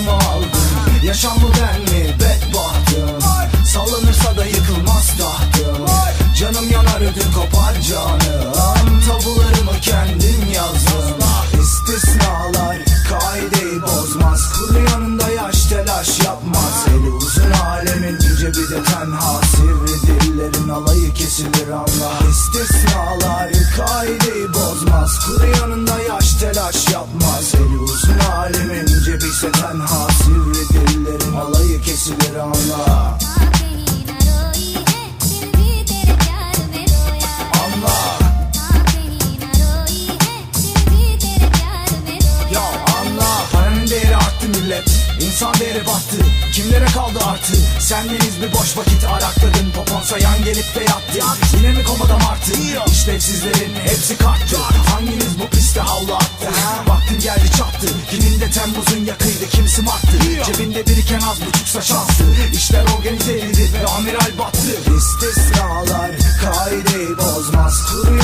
aklımı aldın Yaşam mı ben bedbahtım. Sallanırsa da yıkılmaz tahtım. Canım yanar ödüm kopar canım. Tabularımı kendim yazdım. İstisnalar kaideyi bozmaz. Kuru yanında yaş telaş yapmaz. Eli uzun alemin ince bir de tenha. Sivri dillerin alayı kesilir anla İstisnalar kaideyi bozmaz. Kuru yanında yaş telaş yapmaz. Eli uzun alemin İnsan değeri battı Kimlere kaldı artı? Sendeniz bir boş vakit arakladın Poponsa yan gelip de yattı. Yine mi komada martı? İşlevsizlerin hepsi kalktı Hanginiz bu piste havlu attı? Vaktin geldi çattı Kimin de Temmuz'un yakıydı kimsi marttı? Cebinde biriken az buçuksa şansı İşler organizeydi ve amiral battı. İstisnalar kaideyi bozmaz Kuru